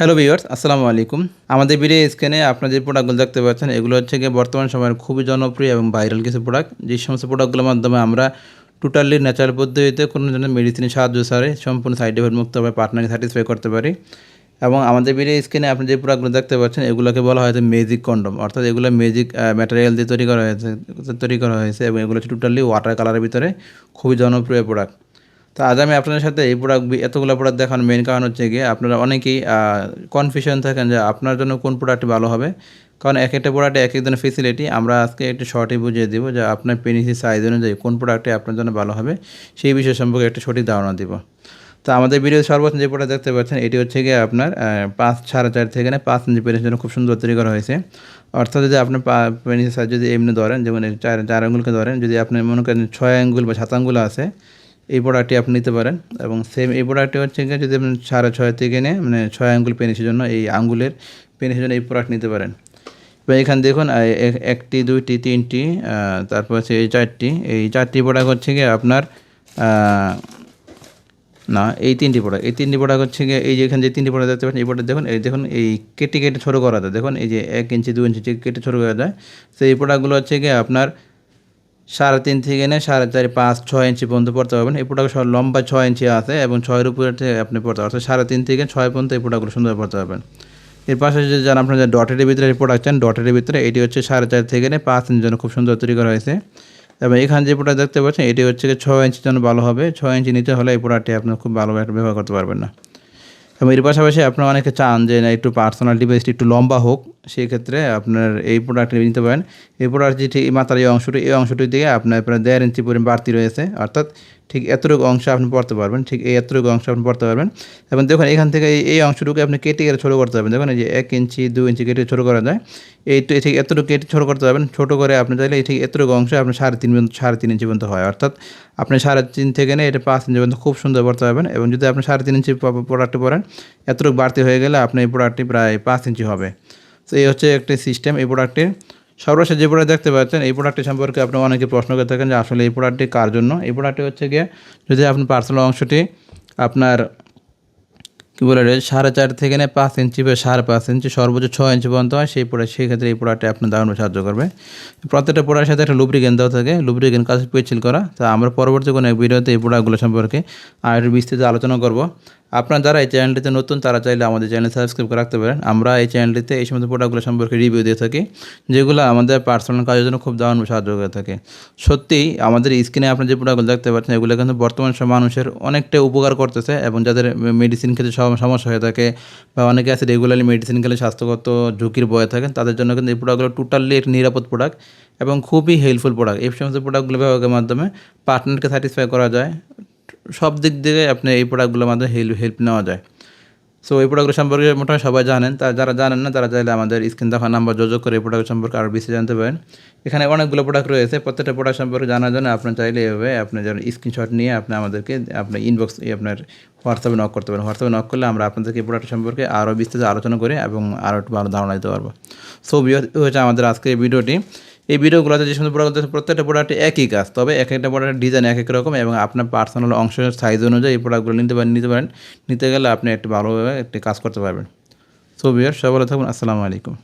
Hello viewers, আসসালামু আলাইকুম। আমাদের ভিডিও স্ক্রিনে আপনারা যে প্রোডাক্টগুলো দেখতে পাচ্ছেন, এগুলো হচ্ছে গিয়ে বর্তমান সময়ের খুবই জনপ্রিয় এবং ভাইরাল কিছু প্রোডাক্ট যে সমস্ত প্রোডাক্টগুলোর মাধ্যমে আমরা টোটালি ন্যাচারাল পদ্ধতিতে কোনো ধরনের মেডিসিনের সাহায্য ছাড়ে, সম্পূর্ণ সাইড এফেক্ট মুক্তভাবে পার্টনারকে স্যাটিসফাই করতে পারি। এবং আমাদের ভিডিও স্ক্রিনে আপনি যে প্রোডাক্টগুলো দেখতে পাচ্ছেন, এগুলোকে বলা হয়েছে ম্যাজিক কন্ডম অর্থাৎ এগুলো ম্যাজিক ম্যাটেরিয়াল দিয়ে তৈরি করা হয়েছে, তৈরি করা হয়েছে এবং এগুলো হচ্ছে টোটালি ওয়াটার কালারের ভিতরে খুবই জনপ্রিয় প্রোডাক্ট তো আজ আমি আপনাদের সাথে এই প্রোডাক্ট এতগুলো প্রোডাক্ট দেখানোর মেন কারণ হচ্ছে গিয়ে আপনারা অনেকেই কনফিউশন থাকেন যে আপনার জন্য কোন প্রোডাক্টটি ভালো হবে। কারণ এক একটা প্রোডাক্টে এক এক ধরনের ফেসিলিটি আমরা আজকে একটু শর্টে বুঝিয়ে দেবো যে আপনার পেনিসি সাইজ অনুযায়ী কোন প্রোডাক্টটি আপনার জন্য ভালো হবে। সেই বিষয় সম্পর্কে একটা সঠিক ধারণা দিব। তো আমাদের ভিডিও সর্বোচ্চ যে প্রোডাক্ট দেখতে পাচ্ছেন, এটি হচ্ছে গিয়ে আপনার পাঁচ সাড়ে চার থেকে না পাঁচ ইঞ্চি পেনিসের জন্য খুব সুন্দর তৈরি করা হয়েছে। অর্থাৎ যদি আপনার পেনিসের সাইজ যদি এমনি ধরেন, যেমন চার চার আঙ্গুলকে ধরেন, যদি আপনি মনে করেন ছয় আঙ্গুল বা সাত আঙ্গুল আছে এই প্রোডাক্টটি আপনি নিতে পারেন এবং সেম এই প্রোডাক্টটি হচ্ছে গিয়ে যদি আপনি সাড়ে ছয় থেকে নিয়ে মানে ছয় আঙ্গুল পেনিসের জন্য এই আঙ্গুলের পেনিসের জন্য এই প্রোডাক্ট নিতে পারেন। এবং এখানে দেখুন একটি, দুইটি, তিনটি তারপর হচ্ছে এই চারটি। এই চারটি প্রোডাক্ট হচ্ছে গিয়ে আপনার না, এই তিনটি প্রোডাক্ট এই তিনটি প্রোডাক্ট হচ্ছে গিয়ে এই যে এখানে যে তিনটি প্রোডাক্ট দেখতে পাচ্ছেন, এই প্রোডাক্ট দেখুন, এই দেখুন, এই কেটে কেটে ছোটো করা যায়। দেখুন, এই যে এক ইঞ্চি দু ইঞ্চি কেটে ছোটো করা যায়। সেই প্রোডাক্টগুলো হচ্ছে গিয়ে আপনার সাড়ে তিন থেকে নিয়ে, সাড়ে চার, পাঁচ, ছয় ইঞ্চি পর্যন্ত পড়তে পারবেন। এই প্রোডাক্ট লম্বা ছয় ইঞ্চি আছে এবং ছয়ের উপরে আপনি পড়তে পারবেন। সাড়ে তিন থেকে ছয় পর্যন্ত এই প্রোডাক্টগুলো সুন্দর পড়তে পারবেন। এর পাশে যে যারা আপনার যে ডটের ভিতরে প্রোডাক্ট চান ডটের ভিতরে এটি হচ্ছে সাড়ে চার থেকে নিয়ে, পাঁচ ইঞ্চির জন্য খুব সুন্দর তৈরি করা হয়েছে। এবং এখানে যে প্রোডাক্ট দেখতে পাচ্ছেন, এটি হচ্ছে ছয় ইঞ্চির জন্য ভালো হবে। ছয় ইঞ্চি নিতে হলে এই প্রোডাক্টটি আপনার খুব ভালোভাবে ব্যবহার করতে পারবেন না। এবং এর পাশাপাশি আপনারা অনেকে চান যে না, একটু পার্সোনাল ডিভাইসটি একটু লম্বা হোক। সেই ক্ষেত্রে আপনার এই প্রোডাক্টটি নিতে পারেন। এই প্রোডাক্ট যে ঠিক মাথার এই অংশটি এই অংশটি দিকে আপনার প্রায় দেড় ইঞ্চি পরিমাণ বাড়তি রয়েছে। অর্থাৎ ঠিক এতটুকু অংশ আপনি পড়তে পারবেন, ঠিক এই এতটুকু অংশ আপনি পড়তে পারবেন। এবং দেখুন, এখান থেকে এই অংশটুকু আপনি কেটে কেটে ছোটো করতে পারবেন। দেখুন, এই যে এক ইঞ্চি দু ইঞ্চি কেটে ছোটো করা যায়। এই তো ঠিক এতটুকু কেটে ছোটো করতে পারবেন। ছোটো করে আপনি চাইলে এই ঠিক এতটুকু অংশ আপনি সাড়ে তিন পর্যন্ত, সাড়ে তিন ইঞ্চি পর্যন্ত হয়। অর্থাৎ আপনি সাড়ে তিন থেকে নিয়ে এটা পাঁচ ইঞ্চি পর্যন্ত খুব সুন্দর পড়তে পারবেন। এবং যদি আপনি সাড়ে তিন ইঞ্চি প্রোডাক্টটি পড়েন, এতটুকু বাড়তি হয়ে গেলে আপনার এই প্রোডাক্টটি প্রায় পাঁচ ইঞ্চি হবে। তো এই হচ্ছে একটি সিস্টেম এই প্রোডাক্টের সর্বশেষ যে প্রোডাক্ট দেখতে পাচ্ছেন, এই প্রোডাক্টটি সম্পর্কে আপনি অনেকে প্রশ্ন করে থাকেন যে আসলে এই প্রোডাক্টটি কার জন্য? এই প্রোডাক্টটি হচ্ছে গিয়ে যদি আপনি পার্সোনাল অংশটি আপনার কী বলে সাড়ে চার থেকে নেয় পাঁচ ইঞ্চি বা সাড়ে পাঁচ ইঞ্চি, সর্বোচ্চ ছয় ইঞ্চি পর্যন্ত হয়। সেই প্রোডাক্ট সেই ক্ষেত্রে এই প্রোডাক্টটি আপনার দারুণ সাহায্য করবে। প্রত্যেকটা প্রোডাক্টের সাথে একটা লুব্রিকেন দেওয়া থাকে। লুব্রিকেন কাজ পেছিল করা। তা আমরা পরবর্তী কোনো ভিডিওতে এই প্রোডাক্টগুলো সম্পর্কে আর বিস্তৃত আলোচনা করব। আপনারা যারা এই চ্যানেলটিতে নতুন, তারা চাইলে আমাদের চ্যানেল সাবস্ক্রাইব করে রাখতে পারেন। আমরা এই চ্যানেলটিতে এই সমস্ত প্রোডাক্টগুলো সম্পর্কে রিভিউ দিয়ে থাকি, যেগুলো আমাদের পার্সোনাল কাজের জন্য খুব দারুণ সাহায্য করে থাকে। সত্যিই আমাদের স্ক্রিনে আপনি যে প্রোডাক্টগুলো দেখতে পাচ্ছেন, এগুলো কিন্তু বর্তমান সময় মানুষের অনেকটা উপকার করতেছে এবং যাদের মেডিসিন খেতে সমস্যা হয়ে থাকে বা অনেকে আছে রেগুলারলি মেডিসিন খেলে স্বাস্থ্যগত ঝুঁকির বয়ে থাকেন, তাদের জন্য কিন্তু এই প্রোডাক্টগুলো টোটালি একটি নিরাপদ প্রোডাক্ট এবং খুবই হেল্পফুল প্রোডাক্ট এই সমস্ত প্রোডাক্টগুলো ব্যবহারের মাধ্যমে পার্টনারকে স্যাটিসফাই করা যায়, সব দিক থেকে আপনি এই প্রোডাক্টগুলোর মাধ্যমে হেল্প হেল্প নেওয়া যায়। সো এই প্রোডাক্ট সম্পর্কে মোটামুটি সবাই জানেন। তা যারা জানেন না, তারা চাইলে আমাদের স্ক্রিন দেখা নাম্বার যোগাযোগ করে এই প্রোডাক্ট সম্পর্কে আরও বেশি জানতে পারেন। এখানে অনেকগুলো প্রোডাক্ট রয়েছে। প্রত্যেকটা প্রোডাক্ট সম্পর্কে জানার জন্য আপনার চাইলে এভাবে আপনি যেন স্ক্রিনশট নিয়ে আপনি আমাদেরকে আপনার ইনবক্স আপনার হোয়াটসঅ্যাপে নক করতে পারেন। হোয়াটসঅ্যাপে নক করলে আমরা আপনাদেরকে এই প্রোডাক্ট সম্পর্কে আরও বিস্তারিত আলোচনা করে এবং আরও একটু ভালো ধারণা দিতে পারব। সো হচ্ছে আমাদের আজকের ভিডিওটি। এই ভিডিওগুলোতে যে সমস্ত প্রোডাক্ট প্রত্যেকটা প্রোডাক্টে একই কাজ, তবে এক একটা প্রোডাক্টের ডিজাইন এক এক রকম এবং আপনার পার্সোনাল অংশের সাইজ অনুযায়ী এই প্রোডাক্টগুলো নিতে পারেন নিতে পারেন। নিতে গেলে আপনি একটু ভালোভাবে একটি কাজ করতে পারবেন। সো বিয়ার সবাই থাকুন, আসসালামু আলাইকুম।